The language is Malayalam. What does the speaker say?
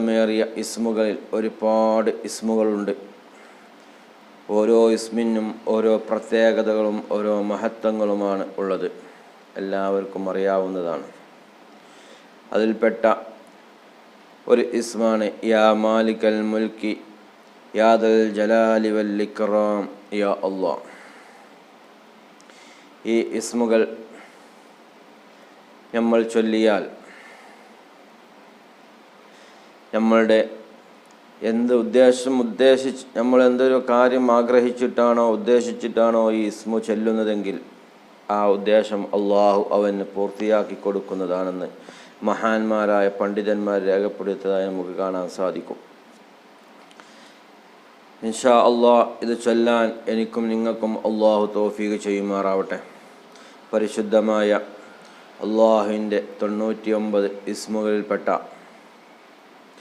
പരിശുദ്ധമേറിയ ഇസ്മുകളിൽ ഒരുപാട് ഇസ്മുകളുണ്ട്. ഓരോ ഇസ്മിനും ഓരോ പ്രത്യേകതകളും ഓരോ മഹത്വങ്ങളുമാണ് ഉള്ളത്. എല്ലാവർക്കും അറിയാവുന്നതാണ്. അതിൽപ്പെട്ട ഒരു ഇസ്മാണ് യാ മാലിക്കൽ മുൽക്കി യാദൽ ജലാലി വല്ലിക്റാം യാ അള്ളാ. ഈ ഇസ്മുകൾ നമ്മൾ ചൊല്ലിയാൽ നമ്മളുടെ എന്ത് ഉദ്ദേശം ഉദ്ദേശിച്ച് നമ്മൾ എന്തൊരു കാര്യം ആഗ്രഹിച്ചിട്ടാണോ ഉദ്ദേശിച്ചിട്ടാണോ ഈ ഇസ്മു ചെല്ലുന്നതെങ്കിൽ ആ ഉദ്ദേശം അള്ളാഹു അവന് പൂർത്തിയാക്കി കൊടുക്കുന്നതാണെന്ന് മഹാന്മാരായ പണ്ഡിതന്മാർ രേഖപ്പെടുത്തിയതായി നമുക്ക് കാണാൻ സാധിക്കും. ഇൻഷാ അള്ളാഹ് ഇത് ചൊല്ലാൻ എനിക്കും നിങ്ങൾക്കും അള്ളാഹു തോഫീക്ക് ചെയ്യുമാറാവട്ടെ. പരിശുദ്ധമായ അള്ളാഹുവിന്റെ തൊണ്ണൂറ്റിയൊമ്പത് ഇസ്മുകളിൽപ്പെട്ട